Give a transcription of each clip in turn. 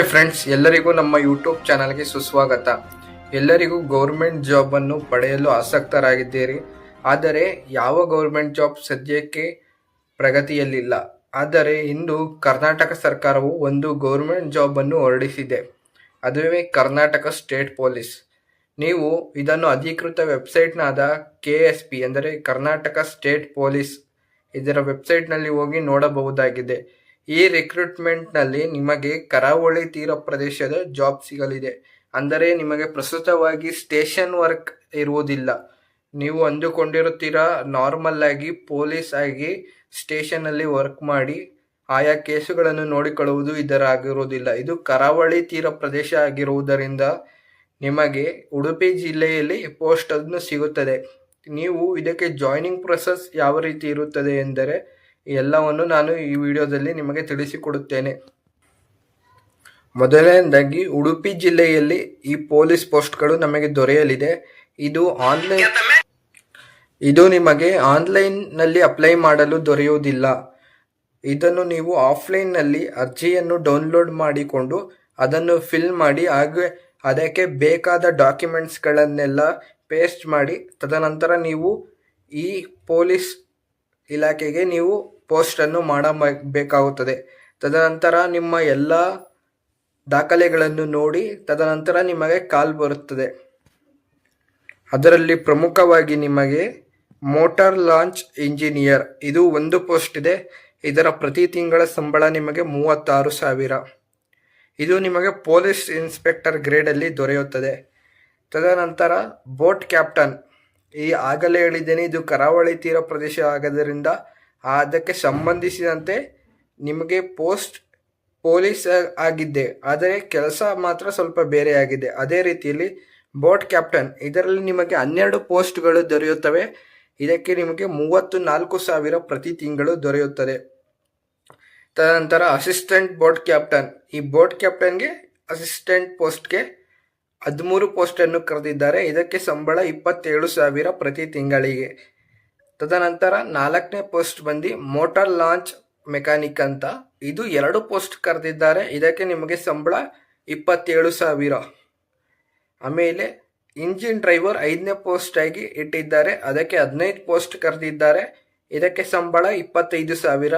Hi friends ಎಲ್ಲರಿಗೂ ನಮ್ಮ YouTube ಚಾನಲ್ಗೆ ಸುಸ್ವಾಗತ. ಎಲ್ಲರಿಗೂ ಗೌರ್ಮೆಂಟ್ ಜಾಬನ್ನು ಪಡೆಯಲು ಆಸಕ್ತರಾಗಿದ್ದೀರಿ. ಆದರೆ ಯಾವ ಗೌರ್ಮೆಂಟ್ ಜಾಬ್ ಸದ್ಯಕ್ಕೆ ಪ್ರಗತಿಯಲ್ಲಿಲ್ಲ. ಆದರೆ ಇಂದು ಕರ್ನಾಟಕ ಸರ್ಕಾರವು ಒಂದು ಗೌರ್ಮೆಂಟ್ ಜಾಬನ್ನು ಹೊರಡಿಸಿದೆ. ಅದುವೇ ಕರ್ನಾಟಕ ಸ್ಟೇಟ್ ಪೊಲೀಸ್ ನೀವು ಇದನ್ನು ಅಧಿಕೃತ ವೆಬ್ಸೈಟ್ನಾದ ಕೆ ಎಸ್ ಪಿ ಅಂದರೆ ಕರ್ನಾಟಕ ಸ್ಟೇಟ್ ಪೊಲೀಸ್ ಇದರ ವೆಬ್ಸೈಟ್ನಲ್ಲಿ ಹೋಗಿ ನೋಡಬಹುದಾಗಿದೆ. ಈ ರಿಕ್ರೂಟ್ಮೆಂಟ್ನಲ್ಲಿ ನಿಮಗೆ ಕರಾವಳಿ ತೀರ ಪ್ರದೇಶದ ಜಾಬ್ ಸಿಗಲಿದೆ. ಅಂದರೆ ನಿಮಗೆ ಪ್ರಸ್ತುತವಾಗಿ ಸ್ಟೇಷನ್ ವರ್ಕ್ ಇರುವುದಿಲ್ಲ. ನೀವು ಅಂದುಕೊಂಡಿರುತ್ತೀರಾ ನಾರ್ಮಲ್ ಆಗಿ ಪೊಲೀಸ್ ಆಗಿ ಸ್ಟೇಷನಲ್ಲಿ ವರ್ಕ್ ಮಾಡಿ ಆಯಾ ಕೇಸುಗಳನ್ನು ನೋಡಿಕೊಳ್ಳುವುದು ಇದರ ಆಗಿರುವುದಿಲ್ಲ. ಇದು ಕರಾವಳಿ ತೀರ ಪ್ರದೇಶ ಆಗಿರುವುದರಿಂದ ನಿಮಗೆ ಉಡುಪಿ ಜಿಲ್ಲೆಯಲ್ಲಿ ಪೋಸ್ಟ್ ಅನ್ನು ಸಿಗುತ್ತದೆ. ನೀವು ಇದಕ್ಕೆ ಜಾಯ್ನಿಂಗ್ ಪ್ರೊಸೆಸ್ ಯಾವ ರೀತಿ ಇರುತ್ತದೆ ಎಂದರೆ ಎಲ್ಲವನ್ನು ನಾನು ಈ ವಿಡಿಯೋದಲ್ಲಿ ನಿಮಗೆ ತಿಳಿಸಿಕೊಡುತ್ತೇನೆ. ಮೊದಲನೇದಾಗಿ, ಉಡುಪಿ ಜಿಲ್ಲೆಯಲ್ಲಿ ಈ ಪೊಲೀಸ್ ಪೋಸ್ಟ್ಗಳು ನಮಗೆ ದೊರೆಯಲಿದೆ. ಇದು ಆನ್ಲೈನ್ ಇದು ನಿಮಗೆ ಆನ್ಲೈನ್ನಲ್ಲಿ ಅಪ್ಲೈ ಮಾಡಲು ದೊರೆಯುವುದಿಲ್ಲ. ಇದನ್ನು ನೀವು ಆಫ್ಲೈನ್ನಲ್ಲಿ ಅರ್ಜಿಯನ್ನು ಡೌನ್ಲೋಡ್ ಮಾಡಿಕೊಂಡು ಅದನ್ನು ಫಿಲ್ ಮಾಡಿ, ಹಾಗೆ ಅದಕ್ಕೆ ಬೇಕಾದ ಡಾಕ್ಯುಮೆಂಟ್ಸ್ಗಳನ್ನೆಲ್ಲ ಪೇಸ್ಟ್ ಮಾಡಿ, ತದನಂತರ ನೀವು ಈ ಪೊಲೀಸ್ ಇಲಾಖೆಗೆ ನೀವು ಪೋಸ್ಟನ್ನು ಮಾಡಬೇಕಾಗುತ್ತದೆ. ತದನಂತರ ನಿಮ್ಮ ಎಲ್ಲ ದಾಖಲೆಗಳನ್ನು ನೋಡಿ, ತದನಂತರ ನಿಮಗೆ ಕಾಲ್ ಬರುತ್ತದೆ. ಅದರಲ್ಲಿ ಪ್ರಮುಖವಾಗಿ ನಿಮಗೆ ಮೋಟಾರ್ ಲಾಂಚ್ ಇಂಜಿನಿಯರ್, ಇದು ಒಂದು ಪೋಸ್ಟ್ ಇದೆ. ಇದರ ಪ್ರತಿ ತಿಂಗಳ ಸಂಬಳ ನಿಮಗೆ ಮೂವತ್ತಾರು ಸಾವಿರ. ಇದು ನಿಮಗೆ ಪೊಲೀಸ್ ಇನ್ಸ್ಪೆಕ್ಟರ್ ಗ್ರೇಡಲ್ಲಿ ದೊರೆಯುತ್ತದೆ. ತದನಂತರ ಬೋಟ್ ಕ್ಯಾಪ್ಟನ್ ಈ ಆಗಲೇ ಹೇಳಿದ್ದೇನೆ, ಇದು ಕರಾವಳಿ ತೀರ ಪ್ರದೇಶ ಆಗೋದರಿಂದ ಅದಕ್ಕೆ ಸಂಬಂಧಿಸಿದಂತೆ ನಿಮಗೆ ಪೋಸ್ಟ್ ಪೊಲೀಸ್ ಆಗಿದ್ದೆ ಆದರೆ ಕೆಲಸ ಮಾತ್ರ ಸ್ವಲ್ಪ ಬೇರೆ ಆಗಿದೆ. ಅದೇ ರೀತಿಯಲ್ಲಿ ಬೋಟ್ ಕ್ಯಾಪ್ಟನ್, ಇದರಲ್ಲಿ ನಿಮಗೆ ಹನ್ನೆರಡು ಪೋಸ್ಟ್ಗಳು ದೊರೆಯುತ್ತವೆ. ಇದಕ್ಕೆ ನಿಮಗೆ ಮೂವತ್ತು ನಾಲ್ಕು ಸಾವಿರ ಪ್ರತಿ ತಿಂಗಳು ದೊರೆಯುತ್ತದೆ. ತದನಂತರ ಅಸಿಸ್ಟೆಂಟ್ ಬೋಟ್ ಕ್ಯಾಪ್ಟನ್, ಈ ಬೋಟ್ ಕ್ಯಾಪ್ಟನ್ಗೆ ಅಸಿಸ್ಟೆಂಟ್ ಪೋಸ್ಟ್ಗೆ ಹದಿಮೂರು ಪೋಸ್ಟನ್ನು ಕರೆದಿದ್ದಾರೆ. ಇದಕ್ಕೆ ಸಂಬಳ ಇಪ್ಪತ್ತೇಳು ಸಾವಿರ ಪ್ರತಿ ತಿಂಗಳಿಗೆ. ತದನಂತರ ನಾಲ್ಕನೇ ಪೋಸ್ಟ್ ಬಂದು ಮೋಟಾರ್ ಲಾಂಚ್ ಮೆಕ್ಯಾನಿಕ್ ಅಂತ. ಇದು ಎರಡು ಪೋಸ್ಟ್ ಕರೆದಿದ್ದಾರೆ. ಇದಕ್ಕೆ ನಿಮಗೆ ಸಂಬಳ ಇಪ್ಪತ್ತೇಳು ಸಾವಿರ. ಆಮೇಲೆ ಇಂಜಿನ್ ಡ್ರೈವರ್ ಐದನೇ ಪೋಸ್ಟ್ ಆಗಿ ಇಟ್ಟಿದ್ದಾರೆ. ಅದಕ್ಕೆ ಹದಿನೈದು ಪೋಸ್ಟ್ ಕರೆದಿದ್ದಾರೆ. ಇದಕ್ಕೆ ಸಂಬಳ ಇಪ್ಪತ್ತೈದು ಸಾವಿರ.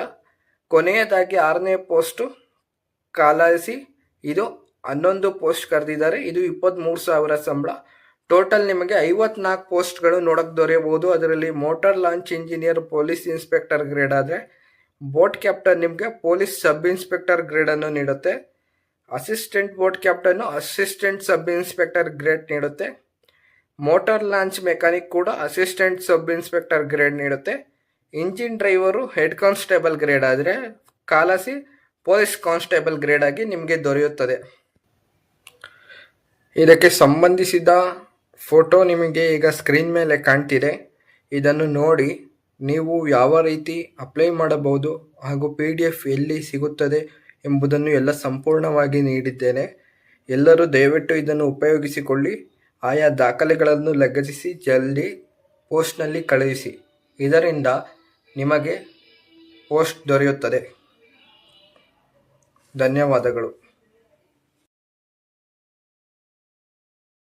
ಕೊನೆಯದಾಗಿ ಆರನೇ ಪೋಸ್ಟು ಕಾಲಾಯಿಸಿ ಇದು ಹನ್ನೊಂದು ಪೋಸ್ಟ್ ಕರೆದಿದ್ದಾರೆ. ಇದು ಇಪ್ಪತ್ತ್ಮೂರು ಸಾವಿರ ಸಂಬಳ. ಟೋಟಲ್ ನಿಮಗೆ ಐವತ್ನಾಲ್ಕು ಪೋಸ್ಟ್ಗಳು ನೋಡಕ್ಕೆ ದೊರೆಯಬಹುದು. ಅದರಲ್ಲಿ motor launch engineer police inspector grade ಆದರೆ ಬೋಟ್ ಕ್ಯಾಪ್ಟನ್ ನಿಮಗೆ ಪೊಲೀಸ್ ಸಬ್ ಇನ್ಸ್ಪೆಕ್ಟರ್ ಗ್ರೇಡನ್ನು ನೀಡುತ್ತೆ. ಅಸಿಸ್ಟೆಂಟ್ ಬೋಟ್ ಕ್ಯಾಪ್ಟನ್ನು ಅಸಿಸ್ಟೆಂಟ್ ಸಬ್ ಇನ್ಸ್ಪೆಕ್ಟರ್ ಗ್ರೇಡ್ ನೀಡುತ್ತೆ. ಮೋಟಾರ್ ಲಾಂಚ್ ಮೆಕ್ಯಾನಿಕ್ ಕೂಡ ಅಸಿಸ್ಟೆಂಟ್ ಸಬ್ ಇನ್ಸ್ಪೆಕ್ಟರ್ ಗ್ರೇಡ್ ನೀಡುತ್ತೆ. Engine driver head constable grade ಆದರೆ, ಕಾಲಸಿ ಪೊಲೀಸ್ ಕಾನ್ಸ್ಟೇಬಲ್ ಗ್ರೇಡ್ ಆಗಿ ನಿಮಗೆ ದೊರೆಯುತ್ತದೆ. ಇದಕ್ಕೆ ಸಂಬಂಧಿಸಿದ ಫೋಟೋ ನಿಮಗೆ ಈಗ ಸ್ಕ್ರೀನ್ ಮೇಲೆ ಕಾಣ್ತಿದೆ. ಇದನ್ನು ನೋಡಿ ನೀವು ಯಾವ ರೀತಿ ಅಪ್ಲೈ ಮಾಡಬಹುದು ಹಾಗೂ ಪಿ ಡಿ ಎಫ್ ಎಲ್ಲಿ ಸಿಗುತ್ತದೆ ಎಂಬುದನ್ನು ಎಲ್ಲ ಸಂಪೂರ್ಣವಾಗಿ ನೀಡಿದ್ದೇನೆ. ಎಲ್ಲರೂ ದಯವಿಟ್ಟು ಇದನ್ನು ಉಪಯೋಗಿಸಿಕೊಳ್ಳಿ. ಆಯಾ ದಾಖಲೆಗಳನ್ನು ಲಗತ್ತಿಸಿ, ಜಲ್ದಿ ಪೋಸ್ಟ್ನಲ್ಲಿ ಕಳುಹಿಸಿ. ಇದರಿಂದ ನಿಮಗೆ ಪೋಸ್ಟ್ ದೊರೆಯುತ್ತದೆ. ಧನ್ಯವಾದಗಳು.